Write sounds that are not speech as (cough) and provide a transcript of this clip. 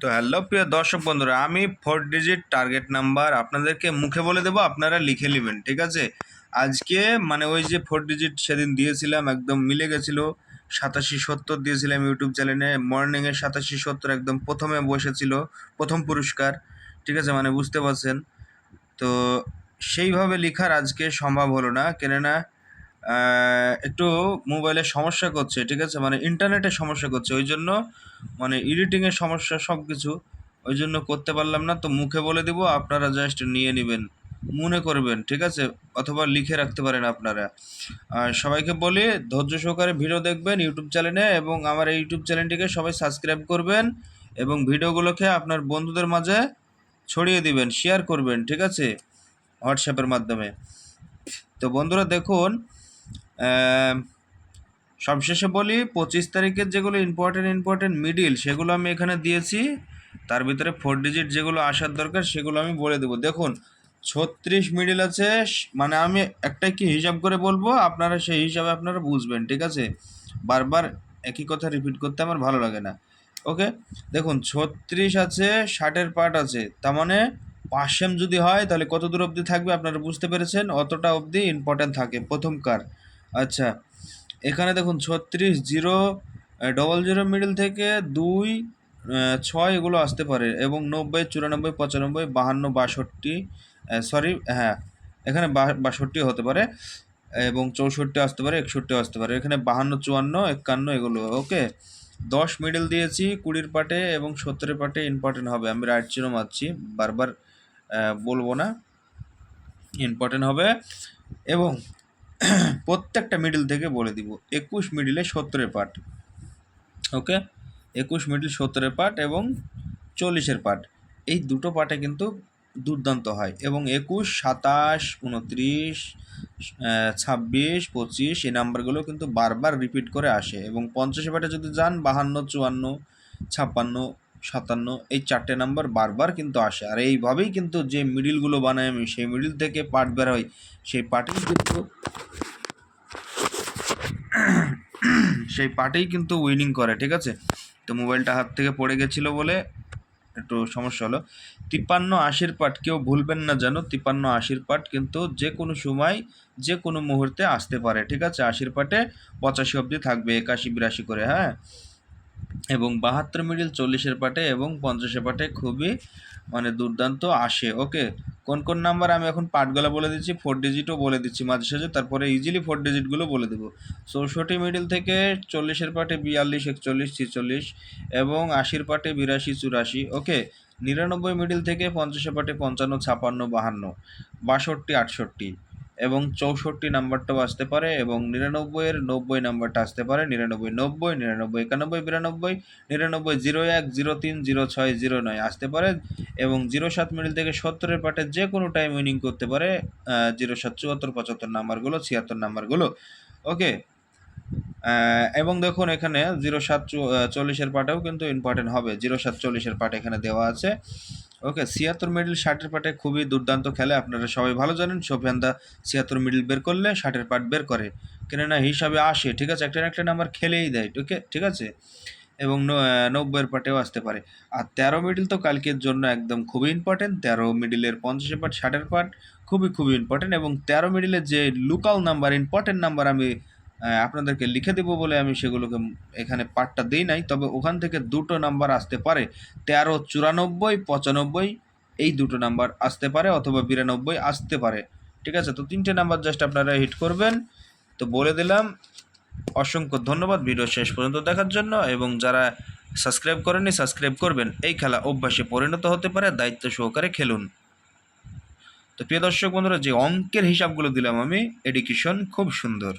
তো হ্যালো প্রিয় দর্শক বন্ধুরা, আমি ফোর ডিজিট টার্গেট নাম্বার আপনাদেরকে মুখে বলে দেবো, আপনারা লিখে নেবেন, ঠিক আছে? আজকে মানে ওই যে ফোর ডিজিট সেদিন দিয়েছিলাম, একদম মিলে গেছিল, সাতাশি সত্তর দিয়েছিলাম ইউটিউব চ্যানেলে মর্নিংয়ে সাতাশি সত্তর একদম প্রথমে বসেছিল, প্রথম পুরস্কার, ঠিক আছে? মানে বুঝতে পারছেন? তো সেইভাবে লেখার আজকে সম্ভব হলো না, কেননা একটু মোবাইলে সমস্যা করছে, ঠিক আছে? মানে ইন্টারনেটে সমস্যা করছে, ওই জন্য মানে এডিটিংয়ের সমস্যা সব কিছু ওই জন্য করতে পারলাম না। তো মুখে বলে দিব, আপনারা জাস্ট নিয়ে নেবেন, মনে করবেন, ঠিক আছে? অথবা লিখে রাখতে পারেন আপনারা। আর সবাইকে বলি, ধৈর্য সহকারে ভিডিও দেখবেন ইউটিউব চ্যানেলে এবং আমার এই ইউটিউব চ্যানেলটিকে সবাই সাবস্ক্রাইব করবেন এবং ভিডিওগুলোকে আপনার বন্ধুদের মাঝে ছড়িয়ে দিবেন শেয়ার করবেন, ঠিক আছে? হোয়াটসঅ্যাপের মাধ্যমে। তো বন্ধুরা দেখুন সবশেষে বলি, পঁচিশ তারিখের যেগুলো ইম্পর্টেন্ট ইম্পর্টেন্ট মিডিল সেগুলো আমি এখানে দিয়েছি। তার ভিতরে ফোর ডিজিট যেগুলো আসার দরকার, সেগুলো আমি বলে দেবো। দেখুন, ছত্রিশ মিডিল আছে মানে আমি একটা কি হিসাব করে বলব? আপনারা সেই হিসাবে আপনারা বুঝবেন, ঠিক আছে? বারবার একই কথা রিপিট করতে আমার ভালো লাগে না। ওকে দেখুন, ছত্রিশ আছে ষাটের পার্ট আছে। তার মানে পাঁচশেম যদি হয়, তাহলে কত দূর অবধি থাকবে আপনারা বুঝতে পেরেছেন? অতটা অবধি ইম্পর্টেন্ট থাকে। প্রথম প্রথমকার আচ্ছা এখানে দেখুন ছত্রিশ জিরো ডবল জিরো মিডল থেকে দুই ছয় এগুলো আসতে পারে এবং নব্বই, চুরানব্বই, পঁচানব্বই, বাহান্ন, বাষট্টি সরি হ্যাঁ এখানে বাষট্টি হতে পারে এবং চৌষট্টি আসতে পারে একষট্টি আসতে পারে। এখানে বাহান্ন, চুয়ান্ন, একান্ন এগুলো ওকে দশ মিডল দিয়েছি, কুড়ির পাটে এবং সত্তরের পাটে ইম্পর্টেন্ট হবে। আমি রাইট চিহ্ন মারছি, বারবার বলব না ইম্পর্টেন্ট হবে এবং (clears throat) প্রত্যেকটা মিডিল থেকে বলে দিব। একুশ মিডিলে সত্তরের পার্ট ওকে একুশ মিডিল সত্তরের পার্ট এবং চল্লিশের পার্ট এই দুটো পার্টে কিন্তু দুর্দান্ত হয় এবং একুশ, সাতাশ, উনত্রিশ ছাব্বিশ, পঁচিশ এই নাম্বারগুলো কিন্তু বারবার রিপিট করে আসে এবং পঞ্চাশে পার্টে যদি যান, বাহান্ন, চুয়ান্ন, ছাপ্পান্ন সাতান্ন, এই চারটে নাম্বার বারবার কিন্তু আসে। আর এইভাবেই কিন্তু যে মিডিলগুলো বানাই আমি, সেই মিডিল থেকে পার্ট বের হয়। সেই পার্টেই কিন্তু (coughs) সেই পার্টেই কিন্তু উইনিং করে, ঠিক আছে? তো মোবাইলটা হাত থেকে পড়ে গেছিল বলে একটু সমস্যা হলো। তিপ্পান্ন আশির পাট কেউ ভুলবেন না যেন, তিপ্পান্ন আশির পাট কিন্তু যে কোনো সময়, যে কোনো মুহূর্তে আসতে পারে, ঠিক আছে? আশির পাটে পঁচাশি অবধি থাকবে, একাশি, বিরাশি করে হ্যাঁ? এবং বাহাত্তর মিডিল চল্লিশের পাটে এবং পঞ্চাশের পাটে খুবই মানে দুর্দান্ত আসে। ওকে কোন কোন নাম্বার আমি এখন পার্টগুলো বলে দিচ্ছি? ফোর ডিজিটও বলে দিচ্ছি মাঝে সাঝে, তারপরে ইজিলি ফোর ডিজিটগুলো বলে দেবো। চৌষট্টি মিডিল থেকে চল্লিশের পাটে বিয়াল্লিশ, একচল্লিশ, ছিচল্লিশ এবং আশির পাটে বিরাশি, চুরাশি। ওকে নিরানব্বই মিডিল থেকে পঞ্চাশের পাটে পঞ্চান্ন, ছাপান্ন, বাহান্ন, বাষট্টি, আটষট্টি। এবং চৌষট্টি নাম্বারটাও আসতে পারে এবং নিরানব্বইয়ের নব্বই নাম্বারটা আসতে পারে। নিরানব্বই নব্বই, নিরানব্বই একানব্বই, বিরানব্বই, নিরানব্বই জিরো এক, জিরো তিন, জিরো ছয়, জিরো নয় আসতে পারে এবং জিরো সাত মিডিল থেকে সত্তরের পাটে যে কোনো টাইম উইনিং করতে পারে জিরো সাত, চুয়াত্তর, পঁচাত্তর নাম্বারগুলো, ছিয়াত্তর নাম্বারগুলো। ওকে? এবং দেখুন এখানে জিরো সাত চল্লিশের পাটেও কিন্তু ইম্পর্টেন্ট হবে। জিরো সাত, চল্লিশের পাট এখানে দেওয়া আছে। ওকে, ছিয়াত্তর মিডিল ষাটের পাটে খুবই দুর্দান্ত খেলে আপনারা সবাই ভালো জানেন। সোফিয়ান দা ছিয়াত্তর মিডিল বের করলে ষাটের পাট বের করে। কেননা হিসাবে আসে, ঠিক আছে? একটা একটা নাম্বার খেলেই দেয়, ওকে? ঠিক আছে? এবং নব্বইয়ের পাটেও আসতে পারে। আর তেরো মিডিল তো কালকের জন্য একদম খুবই ইম্পর্টেন্ট তেরো মিডিলের পঞ্চাশের পাট, ষাটের পাট খুবই খুবই ইম্পর্টেন্ট এবং তেরো মিডিলের যে লোকাল নাম্বার ইম্পর্টেন্ট নাম্বার আমি আপনাদেরকে লিখে দেবো বলে আমি সেগুলোকে এখানে পার্টটা দিই নাই। তবে ওখান থেকে দুটো নাম্বার আসতে পারে। তেরো, চুরানব্বই, পঁচানব্বই, এই দুটো নাম্বার আসতে পারে অথবা বিরানব্বই আসতে পারে। ঠিক আছে? তো তিনটে নাম্বার জাস্ট আপনারা হিট করবেন। তো বলে দিলাম, অসংখ্য ধন্যবাদ। ভিডিও শেষ পর্যন্ত দেখার জন্য এবং যারা সাবস্ক্রাইব করেননি, সাবস্ক্রাইব করবেন। এই খেলা অভ্যাসে পরিণত হতে পারে, দায়িত্ব সহকারে খেলুন। তো প্রিয় দর্শক বন্ধুরা, যে অঙ্কের হিসাবগুলো দিলাম আমি এডুকেশন খুব সুন্দর।